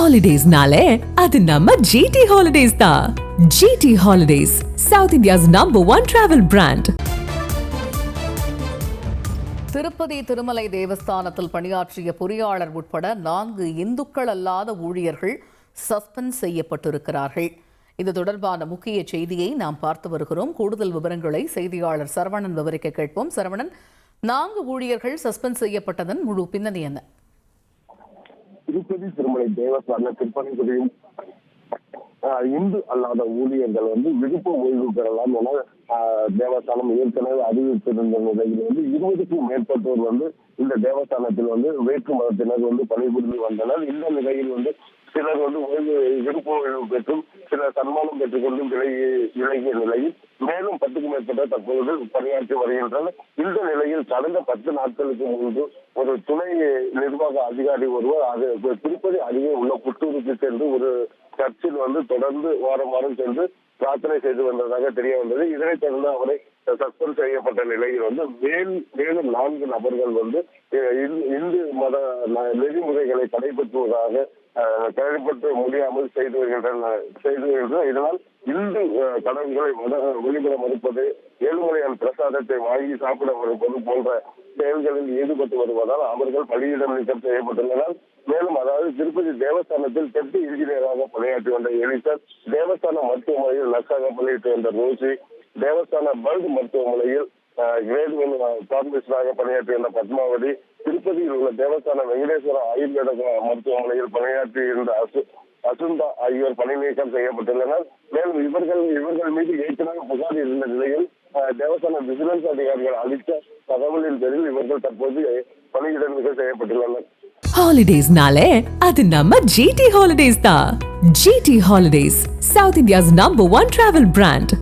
ஹாலிடேஸ்னாலே அது நம்ம ஜிடி ஹாலிடேஸ் தான் GD holidays south India's number one travel brand Tirupati Tirumala தேவஸ்தானத்தில் பணியாற்றிய பொறியாளர் உட்பட நான்கு இந்துக்கள் அல்லாத ஊழியர்கள் சஸ்பெண்ட் செய்யப்பட்டிருக்கிறார்கள். இது தொடர்பான முக்கிய செய்தியை நாம் பார்த்து வருகிறோம். கூடுதல் விவரங்களை செய்தியாளர் சரவணன் விவரிக்க கேட்போம். சரவணன் நான்கு ஊழியர்கள் சஸ்பெண்ட் செய்யப்பட்டதன் முழு பின்னணி என்ன? திருப்பதி திருமலை தேவஸ்தான பணிபுரியும் ஆஹ், இந்து அல்லாத ஊழியர்கள் வந்து விருப்ப ஓய்வு பெறலாம் என தேவஸ்தானம் ஏற்கனவே அறிவித்திருந்த நிலையில் வந்து இருபதுக்கும் மேற்பட்டோர் வந்து இந்த தேவஸ்தானத்தில் வந்து வேற்று மதத்தினர் வந்து பணிபுரிந்து வந்தனர். இந்த நிலையில் வந்து சிலர் வந்து ஓய்வு விருப்ப ஓய்வு பெற்றும் சிலர் சன்மானம் பெற்றுக் கொண்டும் விலகி விலகிய நிலையில் மேலும் பத்துக்கும் மேற்பட்ட தற்போது பணியாற்றி வருகின்றனர். இந்த நிலையில் கடந்த பத்து நாட்களுக்கு முன்பு ஒரு துணை நிர்வாக அதிகாரி ஒருவர் அது திருப்பதி அருகே உள்ள புத்தூருக்கு சென்று ஒரு சர்ச்சில் வந்து தொடர்ந்து வாரம் வாரம் சென்று பிரார்த்தனை செய்து வந்ததாக தெரிய வந்தது. இதனைத் தொடர்ந்து அவரை சஸ்பெண்ட் செய்யப்பட்ட நிலையில் வந்து மேல் மேலும் நான்கு நபர்கள் வந்து இந்து- மத நெறிமுறைகளை கடைபிடித்துவதாக அஹ், முடியாமல் செய்து வருகின்றனர் செய்து வருகின்றனர் இதனால் இந்து கடவுள்களை மத- மறுப்பது ஏழுமலையான் பிரசாதத்தை வாங்கி சாப்பிட மறுப்பது போன்ற செயல்களில் ஈடுபட்டு வருவதால் அவர்கள் பள்ளியிடம் நீக்கம் செய்யப்பட்டுள்ளனர். மேலும் அதாவது திருப்பதி தேவஸ்தானத்தில் டெப்டி இன்ஜினியராக பணியாற்றி வந்த எலிசர் தேவஸ்தான மருத்துவமனையில் நர்ஸாக பணியிட்டு வந்த ரோசி தேவஸ்தான பல்ட் மருத்துவமனையில் கிரேட் ஒன் பார்மிஸ்டராக பணியாற்றி வந்த பத்மாவதி திருப்பதி தேவஸ்தான வெங்கடேஸ்வர ஆயுர்வேத மருத்துவமனையில் பணியாற்றி இருந்த அசு அசுந்தா ஆகியோர் பணி நீக்கம் செய்யப்பட்டுள்ளனர். மேலும் இவர்கள் இவர்கள் மீது ஏற்கனவே புகார் இருந்த நிலையில் தேவஸ்தான விஜிலன்ஸ் அதிகாரிகள் அளித்த தகவலின் பேரில் இவர்கள் தற்போது பணியிட நீக்கம் செய்யப்பட்டுள்ளனர். ஹாலிடேஸ்னாலே அது நம்ம ஜிடி ஹாலிடேஸ் தான். GD holidays south India's number one travel brand